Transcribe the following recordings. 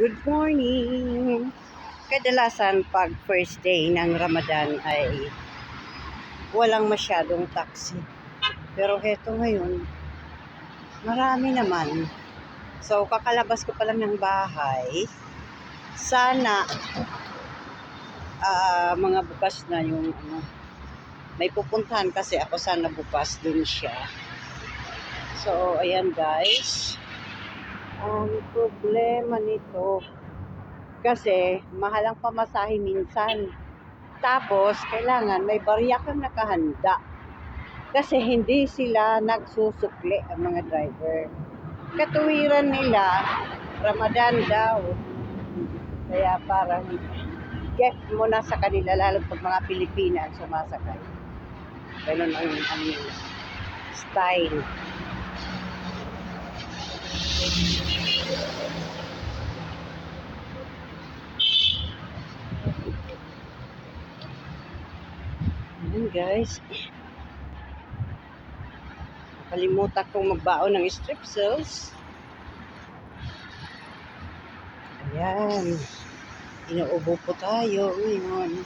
Good morning! Kadalasan pag first day ng Ramadan ay walang masyadong taxi. Pero heto ngayon, marami naman. So, kakalabas ko pa lang ng bahay. Sana ah, mga bukas na yung ano, may pupuntahan kasi ako sana bukas dun siya. So, ayan guys. Ang problema nito, kasi mahal ang pamasahe minsan. Tapos, kailangan may barya kang nakahanda. Kasi hindi sila nagsusukli ang mga driver. Katuwiran nila, Ramadan daw. Kaya parang gift mo na sa kanila, lalo pag mga Pilipina ang sumasakay. Ganun ang, ang style. Ayan guys. Nakalimutan kong magbaon ng strip cells. Ayan. Inuubo po tayo ngayon.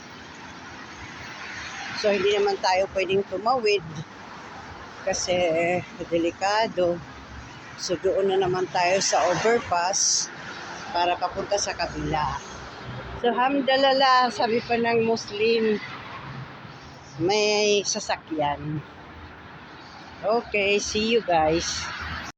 So, hindi naman tayo pwedeng tumawid kasi delikado. So, doon na naman tayo sa overpass para papunta sa kabila. So, hamdalala, sabi pa ng Muslim, may sasakyan. Okay, see you guys.